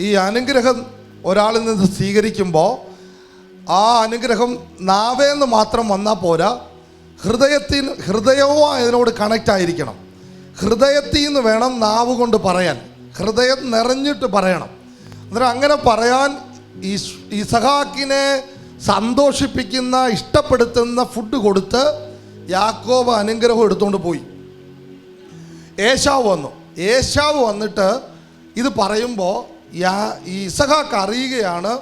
ഈ അനുഗ്രഹം ഒരാളിൽ നിന്ന് സ്വീകരിക്കുമ്പോൾ ആ അനുഗ്രഹം നാവേന്ന് മാത്രം വന്നാൽ പോരാ. ഹൃദയത്തിൽ ഹൃദയവും അതിനോട് കണക്റ്റ് ആയിരിക്കണം. ഹൃദയത്തിൽ നിന്ന് വേണം നാവ് കൊണ്ട് പറയാൻ. ഹൃദയം നിറഞ്ഞിട്ട് പറയണം. അന്നേരം അങ്ങനെ പറയാൻ ഈ ഇസഹാക്കിനെ സന്തോഷിപ്പിക്കുന്ന ഇഷ്ടപ്പെടുത്തുന്ന ഫുഡ് കൊടുത്ത് യാക്കോബ് അനുഗ്രഹം എടുത്തുകൊണ്ട് പോയി. ഏശാവ് വന്നു. ഏശാവ് വന്നിട്ട് ഇത് പറയുമ്പോൾ യാ ഈ ഇസഹാക്ക് അറിയുകയാണ്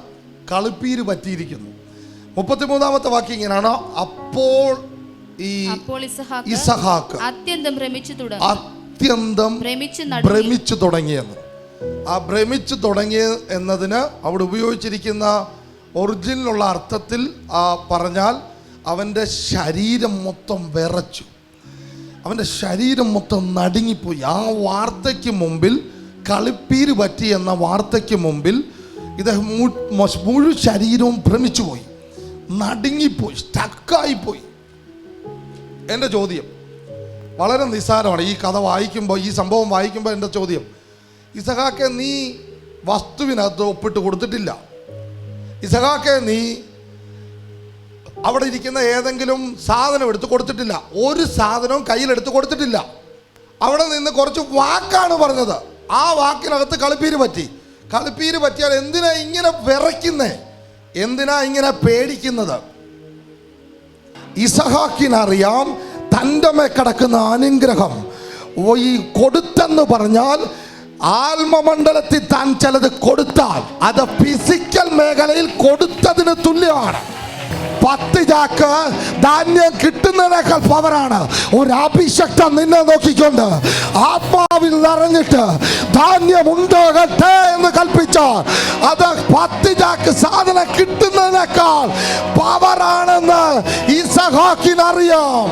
കളിപ്പീര് പറ്റിയിരിക്കുന്നു. മുപ്പത്തിമൂന്നാമത്തെ വാക്യം ഇങ്ങനെയാണ്. അപ്പോൾ ഈ ഇസഹാക്ക് അത്യന്തം ഭ്രമിച്ചു തുടങ്ങി. അത്യന്തം ഭ്രമിച്ചു നടുങ്ങി. ഭ്രമിച്ചു തുടങ്ങിയെന്ന്. ആ ഭ്രമിച്ചു തുടങ്ങിയ എന്നതിന് അവിടെ ഉപയോഗിച്ചിരിക്കുന്ന ഒറിജിനലുള്ള അർത്ഥത്തിൽ ആ പറഞ്ഞാൽ അവന്റെ ശരീരം മൊത്തം വിറച്ചു. അവന്റെ ശരീരം മൊത്തം നടുങ്ങിപ്പോയി. ആ വാർത്തയ്ക്ക് മുമ്പിൽ കളിപ്പീര് പറ്റി എന്ന വാർത്തയ്ക്ക് മുമ്പിൽ ഇദ്ദേഹം മുഴു ശരീരവും ഭ്രമിച്ചു പോയി നടുങ്ങിപ്പോയി സ്റ്റക്കായിപ്പോയി എന്റെ ചോദ്യം വളരെ നിസ്സാരമാണ്. ഈ കഥ വായിക്കുമ്പോൾ ഈ സംഭവം വായിക്കുമ്പോൾ എന്റെ ചോദ്യം ഇസഹാക്കെ നീ വസ്തുവിനകത്ത് ഒപ്പിട്ട് കൊടുത്തിട്ടില്ല. ഇസഹാക്കെ നീ അവിടെ ഇരിക്കുന്ന ഏതെങ്കിലും സാധനം എടുത്ത് കൊടുത്തിട്ടില്ല. ഒരു സാധനവും കയ്യിലെടുത്ത് കൊടുത്തിട്ടില്ല. അവിടെ നിന്ന് കുറച്ച് വാക്കാണ് പറഞ്ഞത്. ആ വാക്കിനകത്ത് കളിപ്പീര് പറ്റി. കളിപ്പീര് പറ്റിയാൽ എന്തിനാ ഇങ്ങനെ വിറയ്ക്കുന്നേ? എന്തിനാ ഇങ്ങനെ പേടിക്കുന്നത്? ഇസഹാക്കിനറിയാം തന്റെ മേ കിടക്കുന്ന അനുഗ്രഹം. ഈ കൊടുത്തെന്ന് പറഞ്ഞാൽ ആത്മമണ്ഡലത്തിൽ താൻ ചിലത് കൊടുത്താൽ അത് ഫിസിക്കൽ മേഖലയിൽ കൊടുത്തതിന് തുല്യമാണ്. പത്ത് ചാക്ക് ധാന്യം കിട്ടുന്നതിനേക്കാൾ പവറാണ് ഒരു അഭിഷക്തം നിന്നെ നോക്കിക്കൊണ്ട് ആത്മാവിൽ നിറഞ്ഞിട്ട് ധാന്യം ഉണ്ടാകട്ടെ എന്ന് കൽപ്പിച്ച. അത് പത്ത് ചാക്ക് സാധനം കിട്ടുന്നതിനേക്കാൾ പവറാണെന്ന് ഈ സഹാക്കിനറിയാം